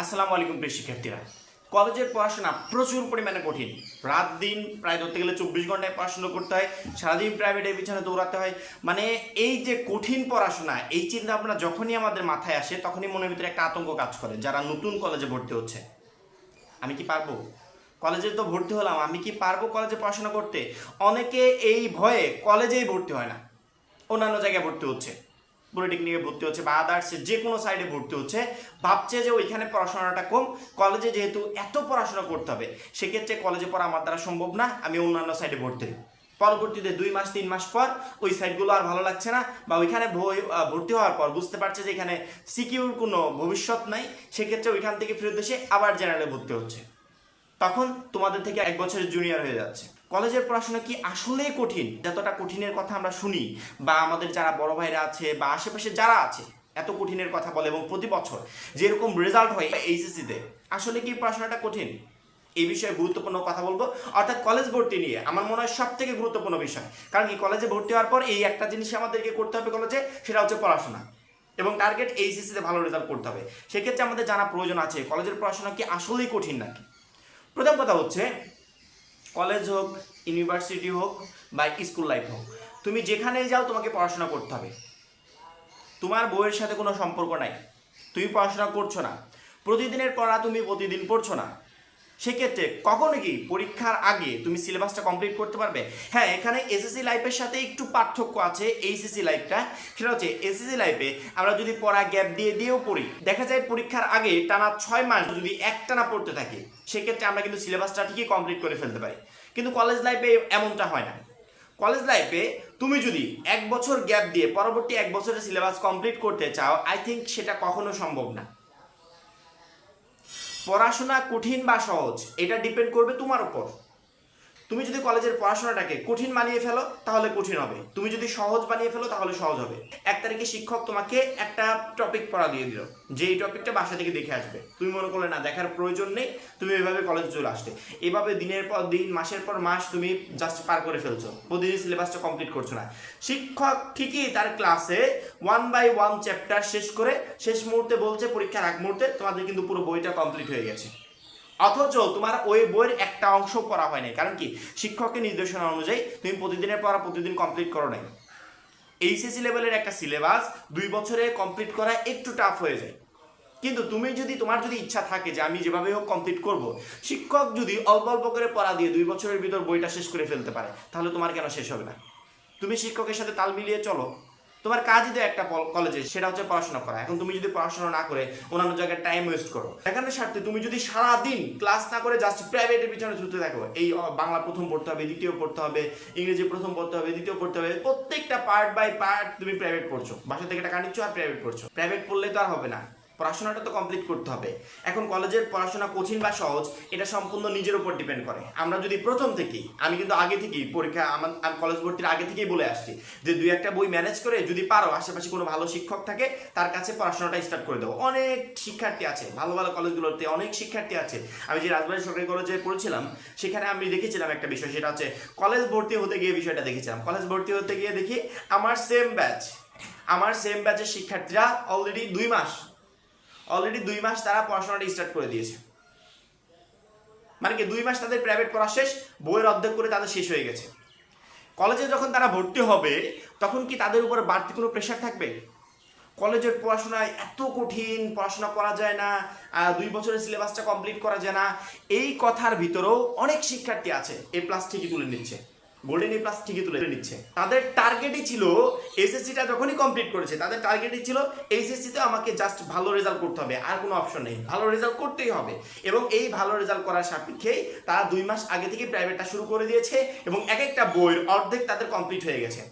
আসসালামু আলাইকুম প্রিয় শিক্ষার্থীরা। কলেজের পড়াশোনা প্রচুর পরিমাণে কঠিন। রাত দিন প্রায় ধরতে গেলে চব্বিশ ঘন্টায় পড়াশোনা করতে হয়, সারাদিন প্রাইভেটের পিছনে দৌড়াতে হয়। মানে এই যে কঠিন পড়াশোনা, এই চিন্তা ভাবনা যখনই আমাদের মাথায় আসে, তখনই মনের ভিতরে একটা আতঙ্ক কাজ করে, যারা নতুন কলেজে ভর্তি হচ্ছে। আমি কি পারব? কলেজে তো ভর্তি হলাম, আমি কি পারব কলেজে পড়াশোনা করতে? অনেকে এই ভয়ে কলেজেই ভর্তি হয় না, অন্যান্য জায়গায় ভর্তি হচ্ছে। পলিটেকনিকে ভর্তি হচ্ছে বা আদার্সে যে কোনো সাইডে ভর্তি হচ্ছে, ভাবছে যে ওইখানে পড়াশোনাটা কম কলেজে যেহেতু এত পড়াশোনা করতে হবে, সেক্ষেত্রে কলেজে পড়া আমার দ্বারা সম্ভব না, আমি অন্যান্য সাইডে ভর্তি হই। পরবর্তীতে দুই মাস, তিন মাস পর ওই সাইটগুলো আর ভালো লাগছে না, বা ওইখানে ভর্তি হওয়ার পর বুঝতে পারছে যে এখানে সিকিউর কোনো ভবিষ্যৎ নাই, সেক্ষেত্রে ওইখান থেকে ফেরত এসে আবার জেনারেলে ভর্তি হচ্ছে। তখন তোমাদের থেকে এক বছরের জুনিয়র হয়ে যাচ্ছে। কলেজের পড়াশোনা কি আসলেই কঠিন? যতটা কঠিনের কথা আমরা শুনি, বা আমাদের যারা বড় ভাইরা আছে, বা আশেপাশে যারা আছে, এত কঠিনের কথা বলে এবং প্রতি বছর যেরকম রেজাল্ট হয় এইচএসসিতে, আসলে কি পড়াশোনাটা কঠিন? এই বিষয়ে গুরুত্বপূর্ণ কথা বলব। অর্থাৎ কলেজ ভর্তি নিয়ে আমার মনে হয় সব থেকে গুরুত্বপূর্ণ বিষয়। কারণ কি, কলেজে ভর্তি হওয়ার পর এই একটা জিনিস আমাদেরকে করতে হবে কলেজে, সেটা হচ্ছে পড়াশোনা। এবং টার্গেট এইচএসসিতে ভালো রেজাল্ট করতে হবে। সেক্ষেত্রে আমাদের জানা প্রয়োজন আছে, কলেজের পড়াশোনা কি আসলেই কঠিন নাকি? প্রথম কথা হচ্ছে কলেজ হোক, ইউনিভার্সিটি হোক বা স্কুল লাইফ হোক, তুমি যেখানেই যাও তোমাকে পড়াশোনা করতে হবে। তোমার বইয়ের সাথে কোনো সম্পর্ক নাই। তুমি পড়াশোনা করছ না। প্রতিদিনের পড়া তুমি প্রতিদিন পড়ছো না। সেক্ষেত্রে কখনো কি পরীক্ষার আগে তুমি সিলেবাসটা কমপ্লিট করতে পারবে? হ্যাঁ এখানে এসএসসি লাইফের সাথে একটু পার্থক্য আছে এইচএসসি লাইফটা সেটা হচ্ছে এসএসসি লাইফে আমরা যদি পড়া গ্যাপ দিয়ে দিয়েও পড়ি, দেখা যায় পরীক্ষার আগে টানা ছয় মাস যদি একটানা পড়তে থাকি, সেক্ষেত্রে আমরা কিন্তু সিলেবাসটা ঠিকই কমপ্লিট করে ফেলতে পারি। কিন্তু কলেজ লাইফে এমনটা হয় না। কলেজ লাইফে তুমি যদি এক বছর গ্যাপ দিয়ে পরবর্তী এক বছরের সিলেবাস কমপ্লিট করতে চাও আই থিঙ্ক সেটা কখনো সম্ভব না। পড়াশোনা কঠিন বা সহজ এটা ডিপেন্ড করবে তোমার উপর। তুমি যদি কলেজের পড়াশোনাটাকে কঠিন বানিয়ে ফেলো, তাহলে কঠিন হবে। তুমি যদি সহজ বানিয়ে ফেলো, তাহলে সহজ হবে। এক তারিখে শিক্ষক তোমাকে একটা টপিক পড়া দিয়ে দিল, যে এই টপিকটা বাসা থেকে দেখে আসবে। তুমি মনে করলে, না, দেখার প্রয়োজন নেই, তুমি এভাবে কলেজে চলে আসতে। এভাবে দিনের পর দিন, মাসের পর মাস তুমি জাস্ট পার করে ফেলছো। প্রতিদিন সিলেবাসটা কমপ্লিট করছ না। শিক্ষক ঠিকই তার ক্লাসে ওয়ান বাই ওয়ান চ্যাপ্টার শেষ করে, শেষ মুহূর্তে বলছে, পরীক্ষার আগ মুহূর্তে তোমাদের কিন্তু পুরো বইটা কমপ্লিট হয়ে গেছে। অথচ তোমার ওই বইয়ের একটা অংশ পড়া হয় নাই। কারণ কি? শিক্ষকের নির্দেশনা অনুযায়ী তুমি প্রতিদিনের পড়া প্রতিদিন কমপ্লিট করো নাই। এইচএসসি লেভেলের একটা সিলেবাস দুই বছরে কমপ্লিট করা একটু টাফ হয়ে যায়। কিন্তু তুমি যদি, তোমার যদি ইচ্ছা থাকে যে আমি যেভাবে হোক কমপ্লিট করব, শিক্ষক যদি অল্প অল্প করে পড়া দিয়ে দুই বছরের ভিতর বইটা শেষ করে ফেলতে পারে, তাহলে তোমার কেন শেষ হবে না? তুমি শিক্ষকের সাথে তাল মিলিয়ে চলো। তোমার কাজই তো একটা কলেজে সেটা হচ্ছে পড়াশোনা করা। এখন তুমি যদি পড়াশোনা না করে, অন্যান্য জায়গায় টাইম ওয়েস্ট করো। এখানে স্বার্থে তুমি যদি সারাদিন ক্লাস না করে জাস্ট প্রাইভেটের পিছনে ছুটতে থাকো, এই বাংলা প্রথম পড়তে হবে, দ্বিতীয় পড়তে হবে, ইংরেজি প্রথম পড়তে হবে, দ্বিতীয় পড়তে হবে, প্রত্যেকটা পার্ট বাই পার্ট তুমি প্রাইভেট পড়ছো। বাসা থেকে টাকা নিচ্ছ আর প্রাইভেট পড়ছো। প্রাইভেট পড়লে তো আর হবে না। পড়াশোনাটা তো কমপ্লিট করতে হবে। এখন কলেজের পড়াশোনা কঠিন বা সহজ, এটা সম্পূর্ণ নিজের উপর ডিপেন্ড করে। আমরা যদি প্রথম থেকেই, আমি কিন্তু আগে থেকেই পরীক্ষা, আমার, আমি কলেজ ভর্তির আগে থেকেই বলে আসছি যে, দুই একটা বই ম্যানেজ করে যদি পারো, আশেপাশে কোনো ভালো শিক্ষক থাকে, তার কাছে পড়াশোনাটা স্টার্ট করে দেবো অনেক শিক্ষার্থী আছে, ভালো ভালো কলেজগুলোতে অনেক শিক্ষার্থী আছে। আমি যে রাজবাড়ী সরকারি কলেজে পড়েছিলাম, সেখানে আমি দেখেছিলাম একটা বিষয়, সেটা হচ্ছে কলেজ ভর্তি হতে গিয়ে বিষয়টা দেখেছিলাম। কলেজ ভর্তি হতে গিয়ে দেখি, আমার সেম ব্যাচ আমার সেম ব্যাচের শিক্ষার্থীরা অলরেডি দুই মাস অলরেডি দুই মাস তারা পড়াশোনাটা স্টার্ট করে দিয়েছে। মানে কি, দুই মাস তাদের প্রাইভেট পড়া শেষ, বইয়ের অর্ধেক করে তাদের শেষ হয়ে গেছে। কলেজে যখন তারা ভর্তি হবে, তখন কি তাদের উপর বাড়তি কোনো প্রেশার থাকবে? কলেজের পড়াশোনায় এত কঠিন, পড়াশোনা করা যায় না দুই বছরের সিলেবাসটা কমপ্লিট করা যায় না। এই কথার ভিতরেও অনেক শিক্ষার্থী আছে এ প্লাস ঠিকই তুলে নিচ্ছে। গোল্ডেন এ প্লাস ঠিকই তুলে নিচ্ছে। তাদের টার্গেটই ছিল এসএসসিটা যখনই কমপ্লিট করেছে, তাদের টার্গেটই ছিল এইচএসসিতে আমাকে জাস্ট ভালো রেজাল্ট করতে হবে, আর কোনো অপশন নেই। ভালো রেজাল্ট করতেই হবে। এবং এই ভালো রেজাল্ট করার সাপেক্ষেই তারা দুই মাস আগে থেকে প্রাইভেটটা শুরু করে দিয়েছে এবং এক একটা বইয়ের অর্ধেক তাদের কমপ্লিট হয়ে গেছে।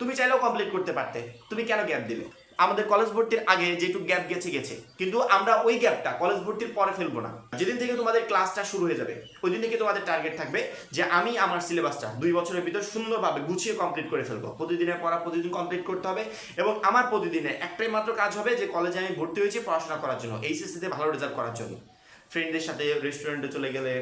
তুমি চাইলেও কমপ্লিট করতে পারতে। তুমি কেন গ্যাপ দিলে? আমাদের কলেজ ভর্তির আগে যেটুকু গ্যাপ গেছে গেছে। কিন্তু আমরা ওই গ্যাপটা কলেজ ভর্তির পরে ফেলব না। যেদিন থেকে তোমাদের ক্লাসটা শুরু হয়ে যাবে, ওই দিন থেকে তোমাদের টার্গেট থাকবে যে আমি আমার সিলেবাসটা দুই বছরের ভিতর সুন্দরভাবে গুছিয়ে কমপ্লিট করে ফেলব। প্রতিদিনের পড়া প্রতিদিন কমপ্লিট করতে হবে এবং আমার প্রতিদিনে একটাই মাত্র কাজ হবে যে কলেজে আমি ভর্তি হয়েছি পড়াশোনা করার জন্য এইচএসসিতে ভালো রেজাল্ট করার জন্য। ফ্রেন্ডদের সাথে রেস্টুরেন্টে চলে গেলে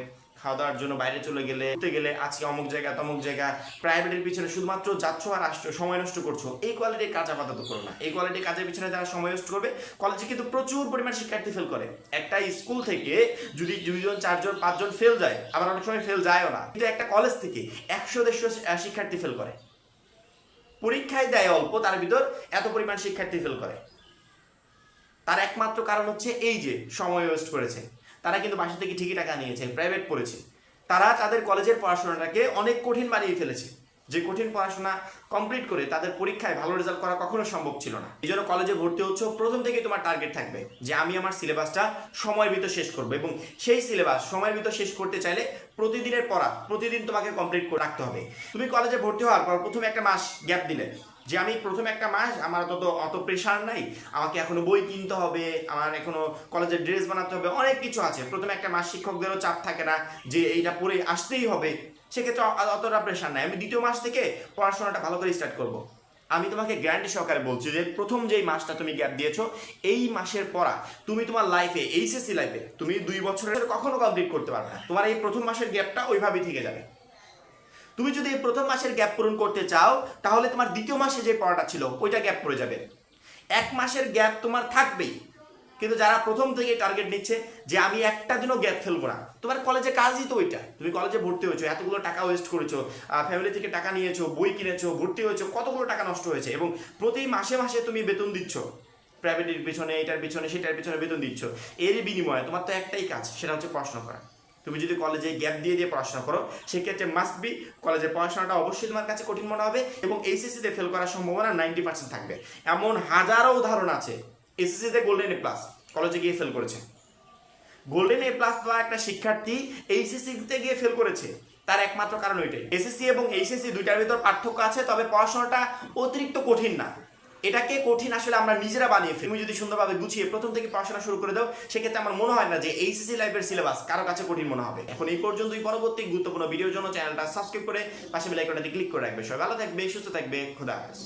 খাওয়া দাওয়ার জন্য বাইরে চলে গেলে, ঘুরতে গেলে, আজকে অমুক জায়গা, তমুক জায়গা প্রাইভেটের পিছনে শুধুমাত্র যাচ্ছ আর আসছো, সময় নষ্ট করছ। এই কোয়ালিটির কাজ আপাতত করো না। এই কোয়ালিটির কাজের পিছনে যারা সময় নষ্ট করবে কলেজে কিন্তু প্রচুর পরিমাণ শিক্ষার্থী ফেল করে। একটা স্কুল থেকে যদি দুইজন, চারজন, পাঁচজন ফেল যায়, আবার অনেক সময় ফেল যায়ও না। কিন্তু একটা কলেজ থেকে একশো, দেড়শো শিক্ষার্থী ফেল করে। পরীক্ষায় দেয় অল্প, তার ভিতর এত পরিমাণ শিক্ষার্থী ফেল করে। তার একমাত্র কারণ হচ্ছে এই যে, সময় ওয়েস্ট করেছে। তারা কিন্তু বাসা থেকে ঠিকই টাকা নিয়েছে প্রাইভেট পড়েছে। তারা তাদের কলেজের পড়াশোনাটাকে অনেক কঠিন বানিয়ে ফেলেছে। যে কঠিন পড়াশোনা কমপ্লিট করে তাদের পরীক্ষায় ভালো রেজাল্ট করা কখনো সম্ভব ছিল না। এই জন্য কলেজে ভর্তি হচ্ছে, প্রথম থেকেই তোমার টার্গেট থাকবে যে আমি আমার সিলেবাসটা সময়ের ভিতর শেষ করব এবং সেই সিলেবাস সময়ের ভিতর শেষ করতে চাইলে প্রতিদিনের পড়া, প্রতিদিন তোমাকে কমপ্লিট করে রাখতে হবে। তুমি কলেজে ভর্তি হওয়ার পর প্রথমে একটা মাস গ্যাপ দিলে। যে আমি প্রথমে একটা মাস আমার অত অত প্রেশার নাই, আমাকে এখনও বই কিনতে হবে, আমার এখনও কলেজের ড্রেস বানাতে হবে, অনেক কিছু আছে। প্রথমে একটা মাস শিক্ষকদেরও চাপ থাকে না যে এইটা পড়ে আসতেই হবে, সেক্ষেত্রে অতটা প্রেশার নাই। আমি দ্বিতীয় মাস থেকে পড়াশোনাটা ভালো করে স্টার্ট করব। আমি তোমাকে গ্যারান্টি সহকারে বলছি যে প্রথম যেই মাসটা তুমি গ্যাপ দিয়েছ, এই মাসের পড়া তুমি তোমার লাইফে এইচএসসি লাইফে তুমি দুই বছরের কখনো কমপ্লিট করতে পারবে না। তোমার এই প্রথম মাসের গ্যাপটা ওইভাবেই থেকে যাবে। তুমি যদি এই প্রথম মাসের গ্যাপ পূরণ করতে চাও, তাহলে তোমার দ্বিতীয় মাসে যে পড়াটা ছিল, ওইটা গ্যাপ পড়ে যাবে। এক মাসের গ্যাপ তোমার থাকবেই। কিন্তু যারা প্রথম থেকে টার্গেট নিচ্ছে যে আমি একটা দিনও গ্যাপ ফেলব না, তোমার কলেজে কাজই তো ওইটা। তুমি কলেজে ভর্তি হয়েছো, এতগুলো টাকা ওয়েস্ট করেছ ফ্যামিলি থেকে টাকা নিয়েছো, বই কিনেছো, ভর্তি হয়েছো, কতগুলো টাকা নষ্ট হয়েছে, এবং প্রতি মাসে মাসে তুমি বেতন দিচ্ছ। প্রাইভেটের পিছনে, এটার পিছনে, সেটার পিছনে বেতন দিচ্ছ। এর বিনিময়ে তোমার তো একটাই কাজ, সেটা হচ্ছে পড়াশোনা করা। তুমি যদি কলেজে গ্যাপ দিয়ে দিয়ে পড়াশোনা করো, সেক্ষেত্রে মাস্ট বি কলেজে পড়াশোনাটা অবশ্যই তোমার কাছে কঠিন মনে হবে এবং এইচএসসিতে ফেল করার সম্ভাবনা নাইনটি পার্সেন্ট থাকবে। এমন হাজারো উদাহরণ আছে এসএসসিতে গোল্ডেন এ প্লাস কলেজে গিয়ে ফেল করেছে। গোল্ডেন এ প্লাস পাওয়া একটা শিক্ষার্থী এইচএসসিতে গিয়ে ফেল করেছে, তার একমাত্র কারণ ওইটাই। এসএসসি এবং এইচএসসি দুইটার ভিতর পার্থক্য আছে, তবে পড়াশোনাটা অতিরিক্ত কঠিন না। এটাকে কঠিন আসলে আমরা নিজেরা বানিয়ে ফেলি। তুমি যদি সুন্দরভাবে গুছিয়ে প্রথম থেকে পড়াশোনা শুরু করে দাও, সেক্ষেত্রে আমার মনে হয় না যে এইচএসসি লাইফের সিলেবাস কারও কাছে কঠিন মনে হবে। এখন এই পর্যন্তই পরবর্তী গুরুত্বপূর্ণ ভিডিওর জন্য চ্যানেলটা সাবস্ক্রাইব করে পাশে বেলাইকনটাতে ক্লিক করে রাখবে। সবাই ভালো থাকবে, সুস্থ থাকবে, খোদা হাফেজ।